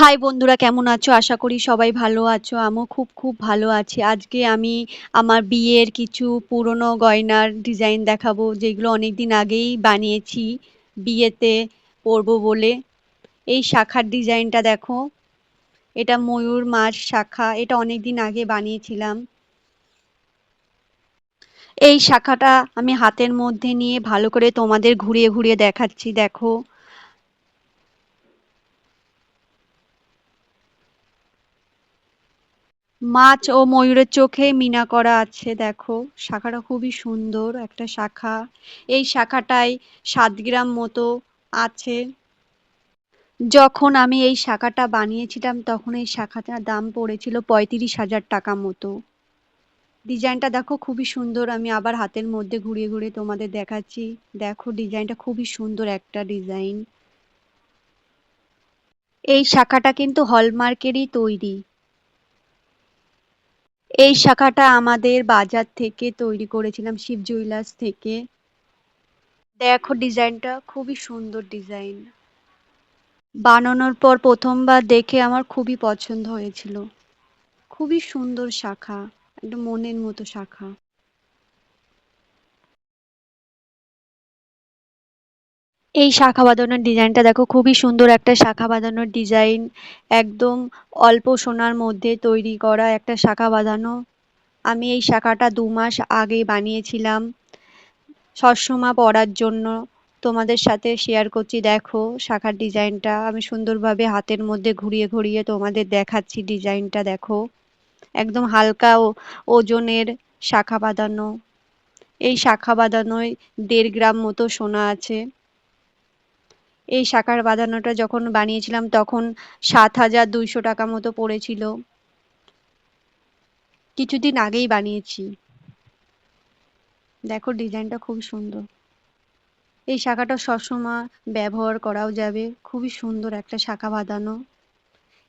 High বন্ধুরা, কেমন আছো? আশা করি সবাই ভালো আছো। আমিও খুব খুব ভালো আছি। আজকে আমি আমার বিয়ের কিছু পুরনো গয়নার ডিজাইন দেখাবো, যেগুলো অনেক দিন আগেই বানিয়েছি বিয়েতে পরবো বলে। এই শাখার ডিজাইনটা দেখো। এটা ময়ূর মাছ শাখা, এটা অনেক দিন আগে বানিয়েছিলাম। এই শাখাটা আমি হাতের মধ্যে নিয়ে ভালো করে তোমাদের ঘুরিয়ে ঘুরিয়ে দেখাচ্ছি, দেখো। মাছ ও ময়ূরের চোখে মিনা করা আছে, দেখো। শাখাটা খুবই সুন্দর, একটা শাখা। এই শাখাটায় সাত গ্রাম মতো আছে। যখন আমি এই শাখাটা বানিয়েছিলাম, তখন এই শাখাটার দাম পড়েছিল পঁয়ত্রিশ হাজার টাকা মতো। ডিজাইনটা দেখো খুবই সুন্দর, আমি আবার হাতের মধ্যে ঘুরিয়ে ঘুরিয়ে তোমাদের দেখাচ্ছি। দেখো, ডিজাইনটা খুবই সুন্দর একটা ডিজাইন। এই শাখাটা কিন্তু হলমার্কেরই তৈরি। এই শাখাটা আমাদের বাজার থেকে তৈরি করেছিলাম, শিব জুয়েলার্স থেকে। দেখো ডিজাইনটা, খুবই সুন্দর ডিজাইন। বানানোর পর প্রথমবার দেখে আমার খুবই পছন্দ হয়েছিল। খুবই সুন্দর শাখা, একদম মনের মতো শাখা। এই শাখা বাঁধানোর ডিজাইনটা দেখো, খুবই সুন্দর একটা শাখা বাঁধানোর ডিজাইন। একদম অল্প সোনার মধ্যে তৈরি করা একটা শাখা বাঁধানো। আমি এই শাখাটা দু মাস আগে বানিয়েছিলাম। সবসময় পরার জন্য তোমাদের সাথে শেয়ার করছি। দেখো শাখার ডিজাইনটা, আমি সুন্দরভাবে হাতের মধ্যে ঘুরিয়ে ঘুরিয়ে তোমাদের দেখাচ্ছি ডিজাইনটা, দেখো। একদম হালকা ও, ওজনের শাখা বাঁধানো। এই শাখা বাঁধানোয় দেড় গ্রাম মতো সোনা আছে। এই শাখার বাঁধানোটা যখন বানিয়েছিলাম, তখন সাত হাজার দুইশো টাকা মতো পড়েছিল। কিছুদিন আগেই বানিয়েছি। দেখো, ডিজাইনটা খুব সুন্দর। এই শাখাটা সবসময় ব্যবহার করাও যাবে। খুবই সুন্দর একটা শাখা বাঁধানো।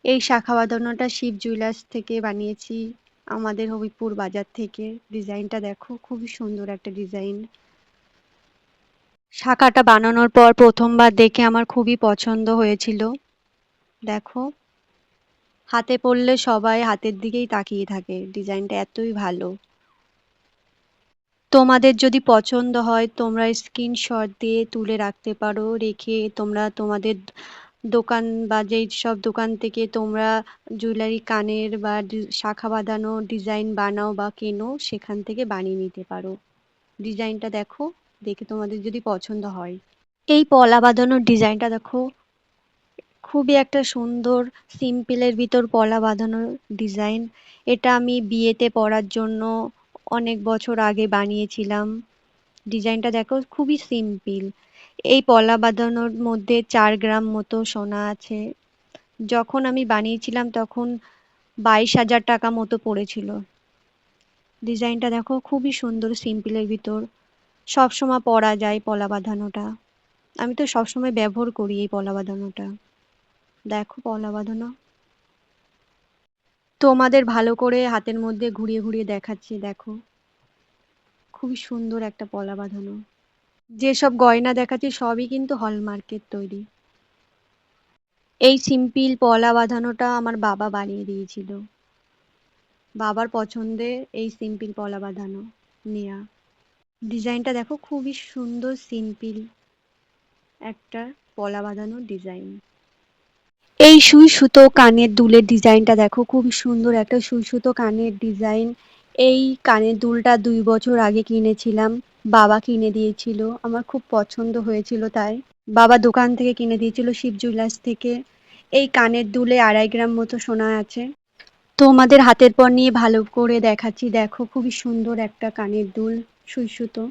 এই শাখা বাঁধানোটা শিব জুয়েলার্স থেকে বানিয়েছি, আমাদের হবিপুর বাজার থেকে। ডিজাইনটা দেখো, খুবই সুন্দর একটা ডিজাইন। শাখাটা বানানোর পর প্রথমবার দেখে আমার খুবই পছন্দ হয়েছিল। দেখো, হাতে পড়লে সবাই হাতের দিকেই তাকিয়ে থাকে, ডিজাইনটা এতই ভালো। তোমাদের যদি পছন্দ হয়, তোমরা স্ক্রিনশট দিয়ে তুলে রাখতে পারো, রেখে তোমরা তোমাদের দোকান বা যেই সব দোকান থেকে তোমরা জুয়েলারি কানের বা শাখা বাঁধানো ডিজাইন বানাও বা কেনো, সেখান থেকে বানিয়ে নিতে পারো। ডিজাইনটা দেখো। দেখে তোমাদের যদি পছন্দ হয়। এই পলা বাঁধানোর ডিজাইনটা দেখো। খুবই একটা সুন্দর সিম্পলের ভিতর পলা বাঁধানোর ডিজাইন। এটা আমি বিয়েতে পরার জন্য অনেক বছর আগে বানিয়েছিলাম। ডিজাইনটা দেখো, খুবই সিম্পল এই পলা বাঁধানোর মধ্যে চার গ্রাম মতো সোনা আছে। যখন আমি বানিয়েছিলাম তখন বাইশ হাজার টাকা মতো পড়েছিল। ডিজাইনটা দেখো, খুবই সুন্দর সিম্পলের ভিতর। সবসময় পরা যায় পলা বাঁধানোটা। আমি তো সবসময় ব্যবহার করি এই পলা বাঁধানোটা। দেখো পলা বাঁধানো। তোমাদের ভালো করে হাতের মধ্যে ঘুরিয়ে ঘুরিয়ে দেখাচ্ছি, দেখো। খুবই সুন্দর একটা পলা বাঁধানো। যেসব গয়না দেখাচ্ছি সবই কিন্তু হলমার্কের তৈরি। এই সিম্পল পলা বাঁধানোটা আমার বাবা বানিয়ে দিয়েছিল। বাবার পছন্দে এই সিম্পল পলা বাঁধানো, নেয়া। ডিজাইনটা দেখো খুবই সুন্দর, সিম্পল একটা পলা বাঁধানো ডিজাইন। এই সুই সুতো কানের দুলের ডিজাইনটা দেখো খুবই সুন্দর একটা সুই সুতো কানের ডিজাইন। এই কানের দুলটা দুই বছর আগে কিনেছিলাম, বাবা কিনে দিয়েছিল, আমার খুব পছন্দ হয়েছিল তাই। বাবা দোকান থেকে কিনে দিয়েছিল শিব জুয়েলার্স থেকে। এই কানের দুলে আড়াই গ্রাম মতো সোনা আছে। তোমাদের হাতের পর নিয়ে ভালো করে দেখাচ্ছি, দেখো খুবই সুন্দর একটা কানের দুল। সুই সুতো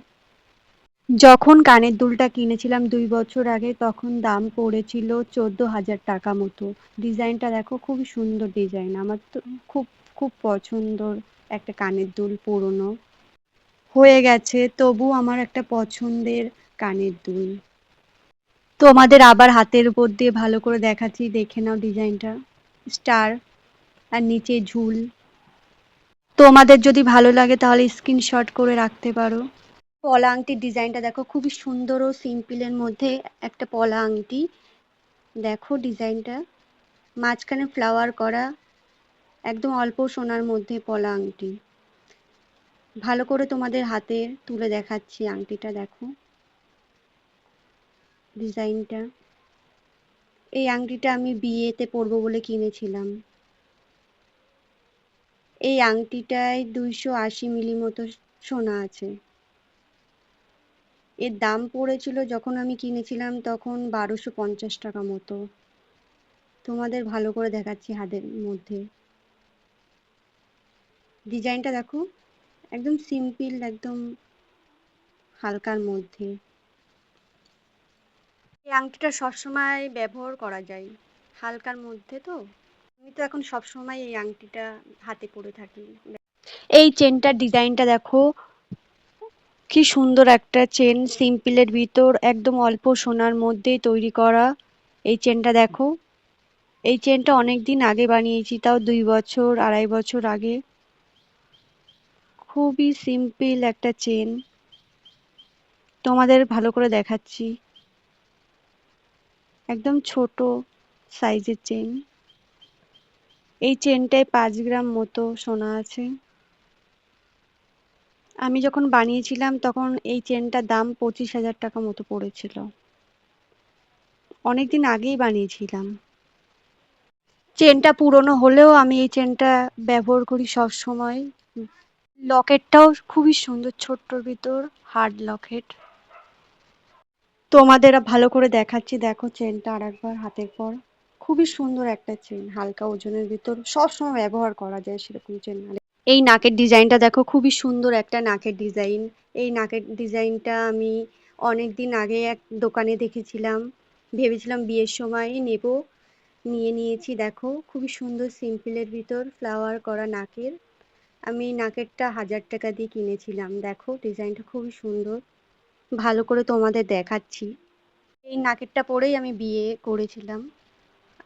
যখন কানের দুলটা কিনেছিলাম দুই বছর আগে, তখন দাম পড়েছিল চোদ্দ হাজার টাকা মতো। ডিজাইনটা দেখো, খুবই সুন্দর ডিজাইন। আমার তো খুব খুব পছন্দর একটা কানের দুল পুরনো। হয়ে গেছে, তবু আমার একটা পছন্দের কানের দুল। তোমাদের আবার হাতের উপর দিয়ে ভালো করে দেখাচ্ছি, দেখে নাও ডিজাইনটা। স্টার আর নিচে ঝুল। তোমাদের যদি ভালো লাগে তাহলে স্ক্রিনশট করে রাখতে পারো। পলা আংটির ডিজাইনটা দেখো, খুবই সুন্দর ও সিম্পলের মধ্যে একটা পলা আংটি। দেখো ডিজাইনটা মাঝখানে ফ্লাওয়ার করা, একদম অল্প সোনার মধ্যে পলা আংটি। ভালো করে তোমাদের হাতে তুলে দেখাচ্ছি আংটিটা, দেখো। ডিজাইনটা এই আংটিটা আমি বিয়েতে পরবো বলে কিনেছিলাম। এই আংটিটায় দুইশো আশি মিলি মতো সোনা আছে। এর দাম পড়েছিল যখন আমি কিনেছিলাম তখন বারোশো পঞ্চাশ টাকা মতো। তোমাদের ভালো করে দেখাচ্ছি হাতের মধ্যে। ডিজাইনটা দেখো, একদম সিম্পল, একদম হালকার মধ্যে। এই আংটিটা সবসময় ব্যবহার করা যায়, হালকার মধ্যে তো। আমি তো এখন সবসময় এই আংটিটা হাতে পরে থাকি। এই চেনটার ডিজাইনটা দেখো, কি সুন্দর একটা চেন, সিম্পলের ভিতর, একদম অল্প সোনার মধ্যে তৈরি করা এই চেনটা দেখো। এই চেনটা অনেক দিন আগে বানিয়েছি, তাও দুই বছর, আড়াই বছর আগে। খুবই সিম্পল একটা চেন। তোমাদের ভালো করে দেখাচ্ছি। একদম ছোট সাইজের চেন। এই চেনটায় পাঁচ গ্রাম মতো সোনা আছে। আমি যখন বানিয়েছিলাম তখন এই চেনটার দাম পঁচিশ হাজার টাকা মতো পড়েছিল। অনেকদিন আগেই বানিয়েছিলাম। চেনটা পুরনো হলেও আমি এই চেনটা ব্যবহার করি সব সময়। লকেটটাও খুবই সুন্দর, ছোট্টর ভিতর, হার্ড লকেট। তোমাদের ভালো করে দেখাচ্ছি, দেখো চেনটা আর একবার হাতের পর। খুবই সুন্দর একটা চেন হালকা ওজনের ভিতর সব সময় ব্যবহার করা যায় সেরকম চেন এই নাকের ডিজাইনটা দেখো, খুবই সুন্দর একটা নাকের ডিজাইন এই নাকের ডিজাইনটা আমি অনেক দিন আগে এক দোকানে দেখেছিলাম। ভেবেছিলাম বিয়ের সময় নেব। নিয়ে নিয়েছি, দেখো, খুবই সুন্দর সিম্পলের ভিতর ফ্লাওয়ার করা নাকের। আমি নাকেরটা হাজার টাকা দিয়ে কিনেছিলাম, দেখো ডিজাইনটা খুবই সুন্দর। ভালো করে তোমাদের দেখাচ্ছি। এই নাকেরটা পরেই আমি বিয়ে করেছিলাম।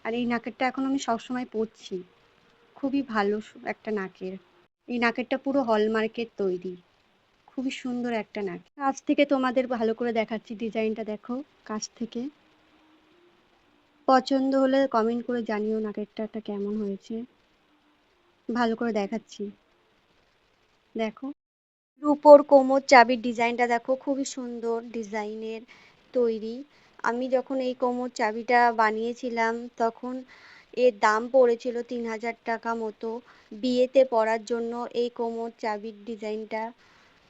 আর এই নাকেরটা এখন আমি সবসময় পরছি। খুবই ভালো একটা নাকের। এই নাকেরটা পুরো হলমার্কের তৈরি। খুবই সুন্দর একটা নাক। কাছ থেকে তোমাদের ভালো করে দেখাচ্ছি ডিজাইনটা দেখো, কাছ থেকে। পছন্দ হলে কমেন্ট করে জানিও নাকেরটা কেমন হয়েছে। ভালো করে দেখাচ্ছি। দেখো। রূপোর কোমর চাবির ডিজাইনটা দেখো, খুবই সুন্দর ডিজাইনের তৈরি। আমি যখন এই কোমর চাবিটা বানিয়েছিলাম, তখন এর দাম পড়েছিল তিন হাজার টাকা মতো। বিয়েতে পরার জন্য এই কোমর চাবির ডিজাইনটা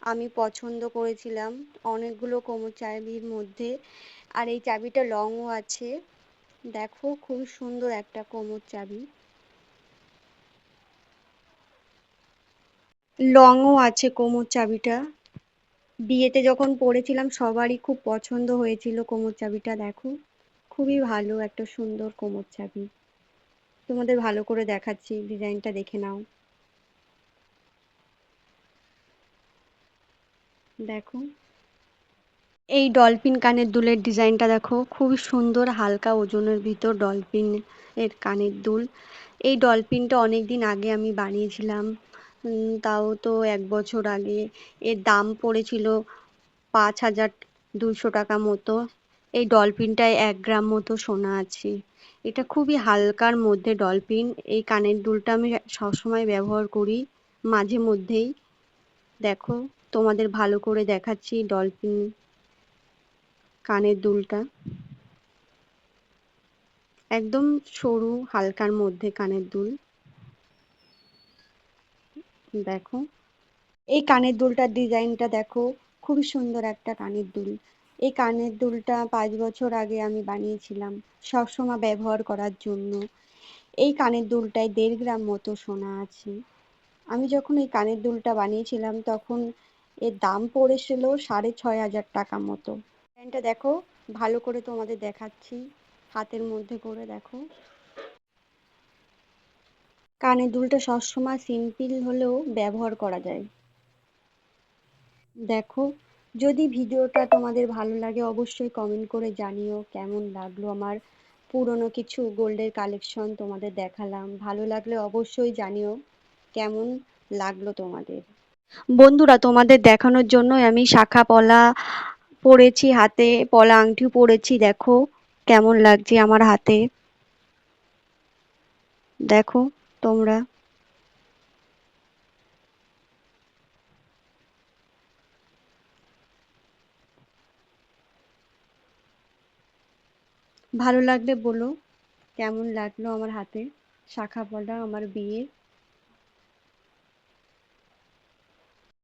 আমি পছন্দ করেছিলাম অনেকগুলো কোমর চাবির মধ্যে। আর এই চাবিটা লংও আছে। দেখো খুব সুন্দর একটা কোমর চাবি। লংও আছে কোমর চাবিটা। বিয়েতে যখন পরেছিলাম সবারই খুব পছন্দ হয়েছিল কোমর চাবিটা, দেখো। খুবই ভালো, একটা সুন্দর কোমর চাবি। তোমাদের ভালো করে দেখাচ্ছি, ডিজাইনটা দেখে নাও। দেখো। এই ডলফিন কানের দুলের ডিজাইনটা দেখো, খুবই সুন্দর, হালকা ওজনের ভিতর ডলফিন এর কানের দুল। এই ডলফিনটা অনেক দিন আগে আমি বানিয়েছিলাম। তাও তো এক বছর আগে। এর দাম পড়েছিল পাঁচ হাজার দুশো টাকা মতো। এই ডলফিনটায় এক গ্রাম মতো সোনা আছে। এটা খুবই হালকার মধ্যে ডলফিন। এই কানের দুলটা আমি সবসময় ব্যবহার করি, মাঝে মধ্যেই। দেখো, তোমাদের ভালো করে দেখাচ্ছি ডলফিন কানের দুলটা। একদম সরু, হালকার মধ্যে কানের দুল। দেখো। এই কানের দুলটার ডিজাইনটা দেখো, খুবই সুন্দর একটা কানের দুল। এই কানের দুলটা পাঁচ বছর আগে আমি বানিয়েছিলাম, সবসময় ব্যবহার করার জন্য। এই কানের দুলটায় দেড় গ্রাম মতো সোনা আছে। আমি যখন এই কানের দুলটা বানিয়েছিলাম, তখন এর দাম পড়েছিল সাড়ে ছয় হাজার টাকা মতো। ডিজাইনটা দেখো, ভালো করে তোমাদের দেখাচ্ছি, হাতের মধ্যে করে দেখো। কানের দুলটা সবসময় সিম্পল হলেও ব্যবহার করা যায়। দেখো, যদি ভিডিওটা তোমাদের ভালো লাগে, অবশ্যই কমেন্ট করে জানিও কেমন লাগল আমার পুরনো কিছু গোল্ডের কালেকশন তোমাদের দেখালাম। ভালো লাগলে অবশ্যই জানিও কেমন লাগল তোমাদের। বন্ধুরা, তোমাদের দেখানোর জন্য আমি শাখা পলা পরেছি হাতে পলা আংটিও পরেছি দেখো কেমন লাগছে আমার হাতে। দেখো। তোমরা। ভালো লাগলে বলো কেমন লাগল আমার হাতে? শাঁখা পলা আমার বিয়ে?